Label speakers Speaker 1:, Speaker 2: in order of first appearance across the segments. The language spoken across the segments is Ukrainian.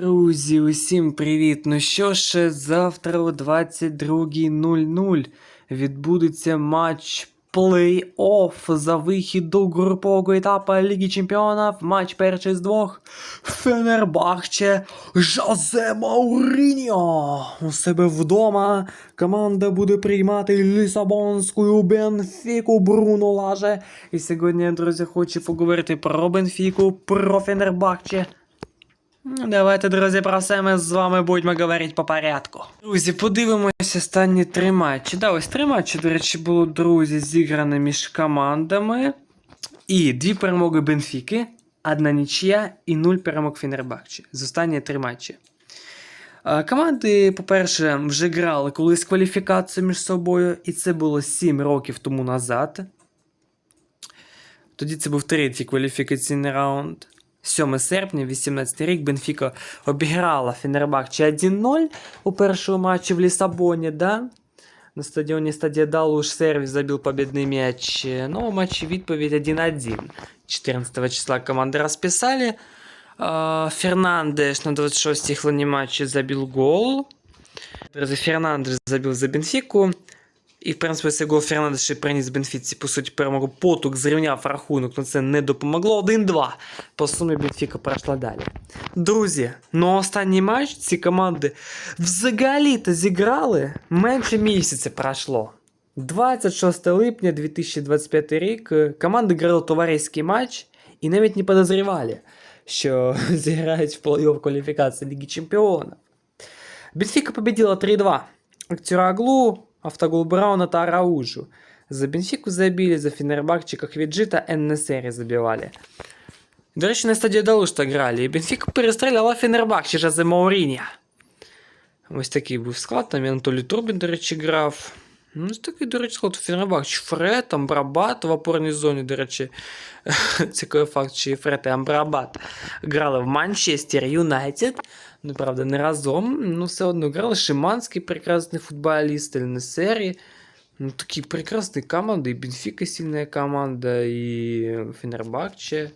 Speaker 1: Друзі, усім привіт! Ну що ж, завтра о 22.00 відбудеться матч плей-офф за вихід до групового етапу Ліги Чемпіонів. Матч перший з двох. Фенербахче Жозе Мауріньо. У себе вдома команда буде приймати Лісабонську Бенфіку Бруно Лаже. І сьогодні, друзі, хочу поговорити про Бенфіку, про Фенербахче. Ну, Давайте, друзі, про все ми з вами будемо говорити по порядку. Друзі, подивимося останні три матчі. Да, ось три матчі, до речі, було, друзі, зіграно між командами. І дві перемоги Бенфіки, одна нічия і нуль перемог Фенербахче. З останні три матчі. Команди, по-перше, вже грали колись кваліфікацію між собою, і це було 7 років тому назад. Тоді це був третій кваліфікаційний раунд. 7 серпня, 18 рік, Бенфіка обіграла Фенербахче 1-0 у першому матчі в Лісабоні, да? На стадіоні Стадія Далуш сервіс забив побідний м'яч. Ну, матчі відповідь 1-1. 14 числа команди розписали. Фернандеш на 26-й хвилині матчі забив гол. Фернандеш забив за Бенфіку. І, в принципі, цей гол Фернандеш і приніс Бенфіці, по суті, перемогу. Потук зрівняв рахунок, але це не допомогло. 1-2. По сумі Бенфіка пройшла далі. Друзі, ну останній матч ці команди взагалі-то зіграли менше місяця пройшло. 26 липня 2025 рік е, команди грали товариський матч і навіть не подозрівали, що зіграють в плей-офф кваліфікації Ліги Чемпіонів. Бенфіка победила 3-2. Актюраглу, Автогол Брауна та Араужу. За Бенфіку забили, за Фенербахче, Кахвіджі та Еннесері забивали. До речі, на стадії Далушта грали, і Бенфіка перестріляла Фенербахче за Мауріння. Ось такий був склад, там і Анатолій Турбін, до речі, грав. Ну, ось такий, до речі, склад Фенербахче. Фред, Амбрабат в опорній зоні, до речі, цікавий факт, і Фред і Амбрабат грали в Манчестер Юнайтед. Ну, правда, не разом, ну все одно грали. Шиманський прекрасний футболіст, Ельнесері. Ну, такі прекрасні команди. І Бенфіка сильная команда, і Фенербахче.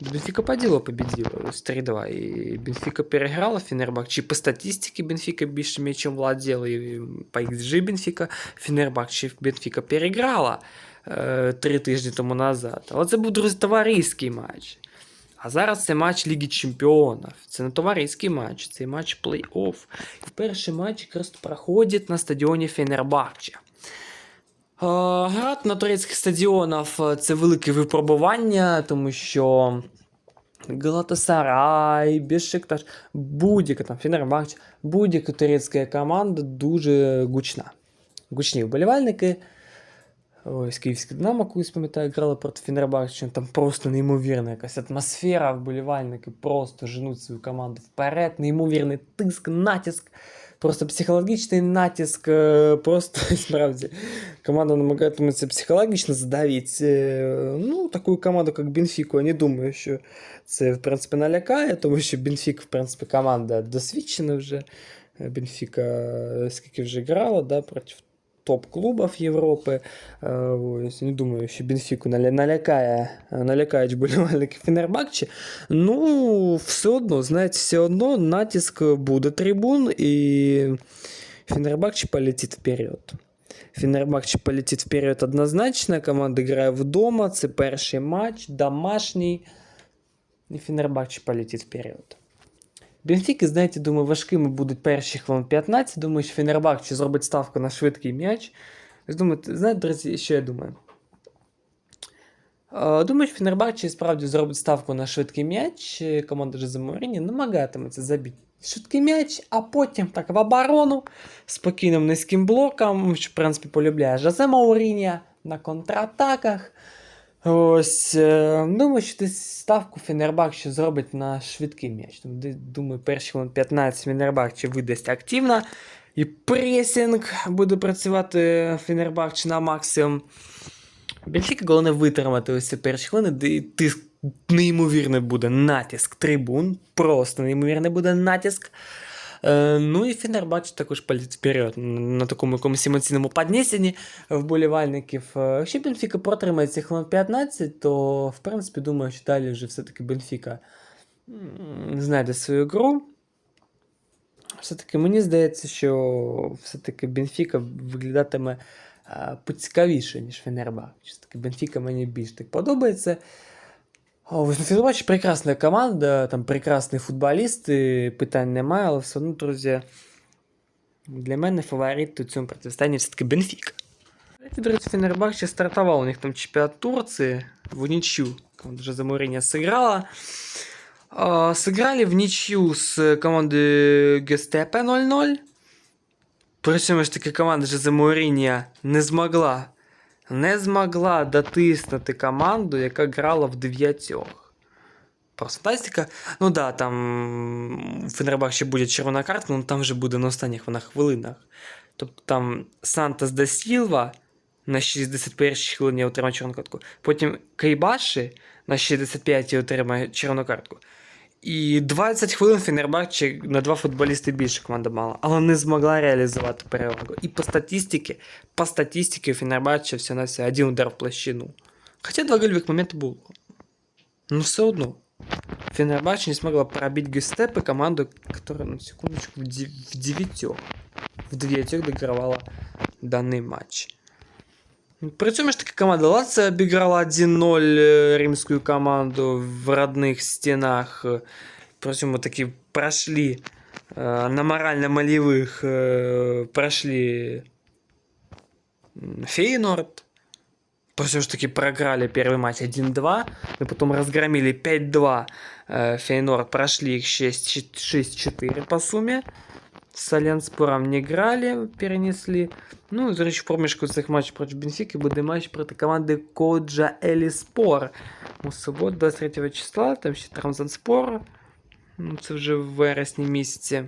Speaker 1: Бенфіка по победила, ось 3-2. І Бенфіка переграла Фенербахче. По статистиці Бенфіка більше м'ячем владела, і по XG Бенфіка Фенербахче Бенфіка переграла е, три тижні тому назад. Але це був, друзі, товариський матч. А зараз це матч Ліги Чемпіонів. Це не товариський матч, це матч плей-офф. І перший матч якраз проходить на стадіоні Фенербахче. Е, Грати на турецьких стадіонах е, це велике випробування, тому що Галатасарай, Бешикташ, будь-яка там Фенербахче, будь-яка турецька команда дуже гучна. Гучні вболівальники. Ось київське Динамо, колись пам'ятаю, грали проти Фенербахче, там просто неймовірна якась атмосфера, вболівальники просто женуть свою команду вперед, неймовірний тиск, натиск, просто психологічний натиск, е, просто справді команда намагатиметься психологічно задавити. е, Ну, таку команду, як Бенфіку, я не думаю, що це, в принципі, налякає, тому що Бенфік, в принципі, команда досвідчена вже. Бенфіка е, скільки вже грала, да, проти топ-клубів Європи. Е, Ось, не думаю, що Бенфіку наля- налякає, налякають вболівальники Фенербахче. Ну, все одно, знаєте, все одно натиск буде трибун, і Фенербахче полетить вперед. Фенербахче полетить вперед однозначно. Команда грає вдома. Це перший матч, домашній. І Фенербахче полетить вперед. Бенфіки, знаєте, думаю, важкими будуть перші хвилин 15. Думаю, що Фенербахче зробить ставку на швидкий м'яч. Думаю, знаєте, друзі, що я думаю? Думаю, що Фенербахче справді зробить ставку на швидкий м'яч. Е, Команда Жозе Мourinho намагатиметься забити швидкий м'яч, а потім так в оборону спокійним низьким блоком, що, в принципі, полюбляє Жозе Мауріння на контратаках. Ось, е, думаю, що десь ставку Фенербахче зробить на швидкий м'яч. Думаю, перші хвилин 15 Фенербахче видасть активно. І пресінг буде працювати Фенербахче на максимум. Бенфіка головне витримати ось ці перші хвилини, де тиск неймовірний буде натиск трибун. Просто неймовірний буде натиск. Е, ну і Фенербахче також полетить вперед на такому якомусь емоційному піднесенні вболівальників. Е, Якщо Бенфіка протримає ці хвилин 15, то в принципі думаю, що далі вже все-таки Бенфіка знайде свою гру. Все-таки мені здається, що все-таки Бенфіка виглядатиме е, поцікавіше, ніж Фенербах. Все-таки Бенфіка мені більш так подобається. Фенербач прекрасна команда, там прекрасні футболісти, питань немає, але все одно, друзі, для мене фаворит у цьому протистоянні все-таки Бенфіка. До речі, Фенербахче стартував у них там чемпіонат Турції в ничью. Команда Жозе Мourinho сыграла. А, Сыграли в ничью с командой Гестепе 0-0. При цьому ж таки команда Жозе Мourinho не змогла не змогла дотиснути команду, яка грала в дев'ятьох. Просто фантастика. Ну да, там у Фенербахче буде червона картка, але там вже буде на останніх вона хвилинах. Тобто там Сантос да Сілва на 61-й хвилині отримає червону картку. Потім Кейбаші на 65-й отримає червону картку. І 20 хвилин Фенербахче на два футболісти більше команда мала, але не змогла реалізувати перевагу. І по статистиці, по статистиці у Фенербахче все на все один удар в площину. Хоча два гольових моменти було. Но все одно. Фенербахче не смогла пробить Гюстепе команду, которая, на секундочку, в, дев- в девятёх. В девятёх доигрывала данный матч. При цьому ж таки команда Лаца обіграла 1-0 е, римську команду в родних стінах. Е, При цьому таки прошли на морально-молевых е, прошли Фейнорд. Цьому ж таки програли первый матч 1-2. Мы потом разгромили 5-2 э, Фейнорд. Прошли их 6 6-4 по сумме. С Аленспором не грали, перенесли. Ну, до речі, в проміжку цих матчів проти Бенфіки буде матч проти команди Коджа Еліспор. У суботу, 23 числа, там ще Трамзанспор. Ну, це вже в вересні місяці.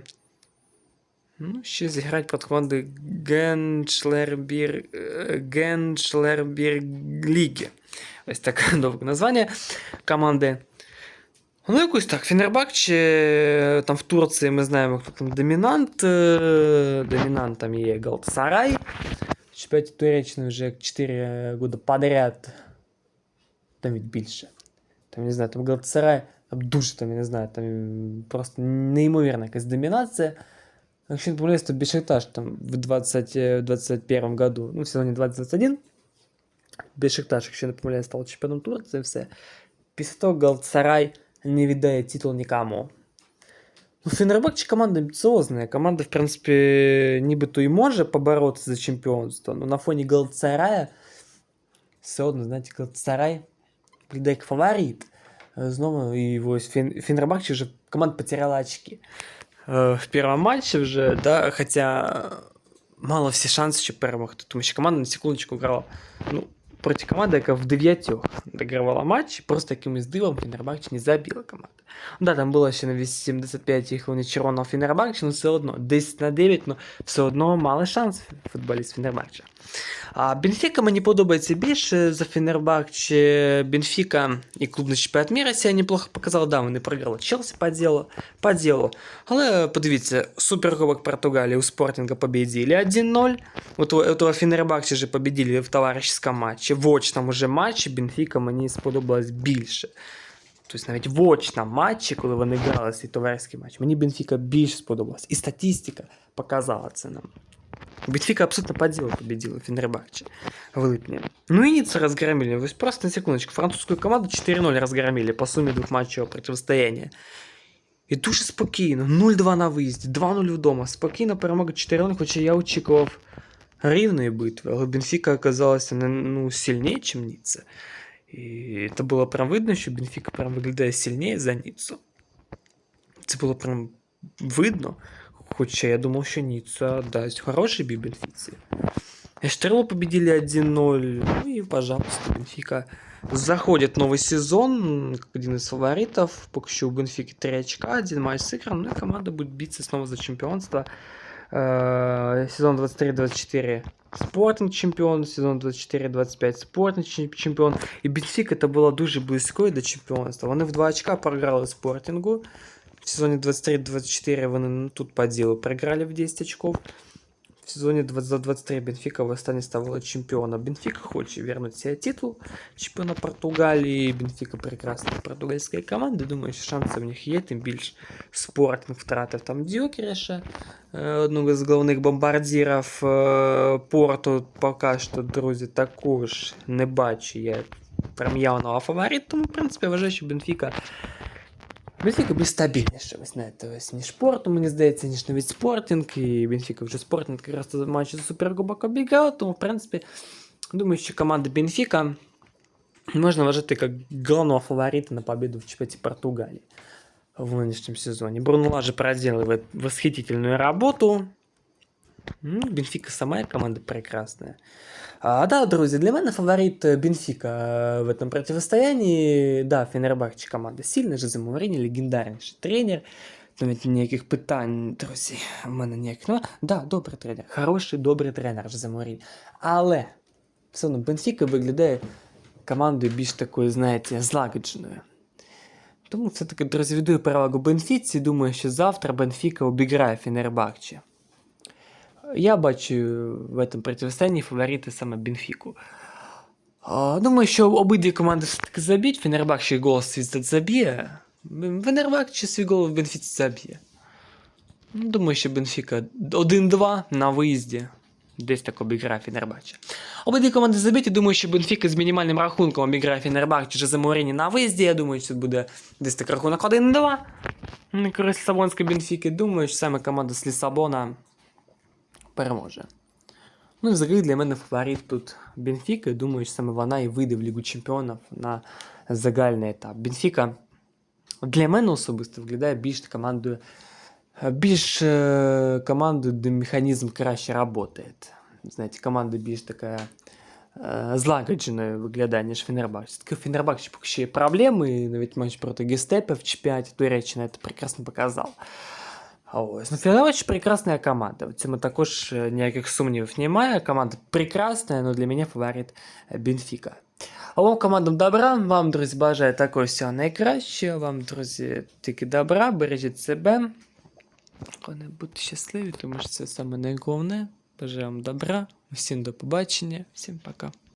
Speaker 1: Ну, ще зіграють проти команди Геншлербір... е, Геншлербір Ліги. Ось таке довге названня команди. Ну, якось так. Фенербахче, там в Турції ми знаємо, хто там домінант. е, Домінант там є Галатасарай. Чемпіонаті Туреччини вже як 4 роки подряд. Там від більше. Там, не знаю, там Галатасарай, там дуже там, я не знаю, там просто неймовірна якась домінація. Якщо не помиляюсь, то Бешикташ там в 20, е, в 21 году, ну, в сезоні 2021, Бешикташ, якщо не помиляюсь, став чемпіоном Турції, все. Після того Галатасарай не віддає титул нікому. Ну, Фенербахче команда амбіціозна. Команда, в принципі, нібито і може поборотися за чемпіонство, але на фоні Галатасарая все одно, знаєте, Галатасарай прийде як фаворит. Е, Знову і ось Фен... Фенербахче вже команда потеряла очки. Е, В першому матчі вже, да, хоча мало всі шанси, щоб перемогти, тому що команда на секундочку грала. Ну, проти команди, яка в дев'ятьох догравала матч, просто якимось дивом Фенербахче не забила команда. Ну Да, там було ще на 85-й хвилині червоного Фенербахче, але все одно 10 на 9, але все одно мали шанс футболіст Фенербахче. А Бенфіка мені подобається більше за Фенербахче. Бенфіка і клубний чемпіонат міра себе неплохо показали. Да, вони програли Челсі по ділу, по ділу. Але подивіться, Суперкубок Португалії у Спортинга победили 1-0. У того, у того Фенербахче же победили в товарищеском матчі. В очному уже матчі Бенфіка мені сподобалась більше. Тобто навіть в очному матчі, коли вони грали товариський матч, мені Бенфіка більше сподобалась. І статистика показала це нам. Бенфика абсолютно по делу победила Фенербахче в липне. Ну и Ниццу разгромили. Есть просто на секундочку. Французскую команду 4-0 разгромили по сумме двухматчевого противостояния. І дуже спокійно. 0-2 на виїзді, 2-0 вдома. Спокійно перемога 4-0, хоча я очікував рівної битви, але Бенфіка оказалася не, ну, сильніше, ніж Ніцца. І це було прям видно, що Бенфіка прям виглядає сильніше за Ніццу. Це було прям видно. Хоча я думав, що Ніцца дасть хороший бій Бенфіці. Эштерла победили 1-0. Ну и, пожалуйста, Бенфика заходит в новый сезон как один из фаворитов. Пока еще у Бенфики 3 очка, один матч сыгран. Ну и команда будет биться снова за чемпионство. Э, Сезон 23-24 Спортинг чемпіон, сезон 24-25 Спортинг чем- чемпіон. І Бенфіка це було дуже близькою до чемпіонства. Вони в 2 очка програли Спортингу. В сезоне 23-24 вони тут по ділу програли в 10 очков. В сезоні 2023 Бенфіка востаннє ставила чемпіоном. Бенфіка хоче вернути себе титул чемпіона Португалії. Бенфіка прекрасна португальська команда. Думаю, що шанси в них є, тим більш спортинг втратив там Дюкереша, е, одного з головних бомбардірів е, Порту. Поки що, друзі, також не бачу я прям явного фаворита, тому, в принципі, я вважаю, що Бенфіка Бенфіка більш стабільніше, ви знаєте, ось ніж спорту, мені здається, ніж навіть спортинг. І Бенфіка вже спортинг якраз в матчі за Суперкубок обіграв, тому, в принципі, думаю, що команда Бенфіка можна вважати як головного фаворита на победу в чемпионате Португалии в нынешнем сезоне. Брунула же проделывает восхитительную работу. Бенфіка сама команда прекрасная. А, да, друзі, для мене фаворит е, Бенфіка е, в этом противостоянии. Да, Фенербахче команда сильна, Жозе Мауріні, легендарніший тренер. Навіть ніяких питань, друзі, в мене ніяких нема. Да, добрий тренер, хороший, добрий тренер Жозе Мауріні. Але все одно Бенфіка виглядає командою більш такою, знаєте, злагодженою. Тому все-таки, друзі, віддаю перевагу Бенфіці. Думаю, що завтра Бенфіка обіграє Фенербахче. Я бачу в этом противостоянии фаворита саме Бенфіку. Думаю, що обидві команди все-таки заб'ють. Фенербахче гол свій заб'є. Фенербахче свій гол в Бенфіці заб'є. Ну, Думаю, що Бенфіка 1-2 на виїзді. Десь так обіграє Фенербахче. Обидві команди заб'ють, думаю, що Бенфіка з мінімальним рахунком обіграє Фенербахче вже за на виїзді. Я думаю, що це буде десь так рахунок 1-2. На користь Лісабонської Бенфіки. Думаю, що саме команда з Лісабона переможе. Ну і взагалі для мене фаворит тут Бенфіка. Думаю, що саме вона і вийде в Лігу Чемпіонів на загальний етап. Бенфіка для мене особисто виглядає більш командою, більш е, командою, де механізм краще працює. Знаєте, команда більш така е, злагодженою виглядає, ніж Фенербахче. Таке Фенербахче поки що є проблеми, навіть матч проти Гестепа в чемпіонаті Туреччини це прекрасно показав. А Ось. Ну, Фенербахче прекрасна команда. В цьому також е, ніяких сумнівів немає. Команда прекрасна, але для мене фаворит е, Бенфіка. А вам командам добра, вам, друзі, бажаю також всього найкращого. Вам, друзі, тільки добра, бережіть себе. Головне бути щасливі, тому що це саме найголовне. Бажаю вам добра, всім до побачення, всім пока.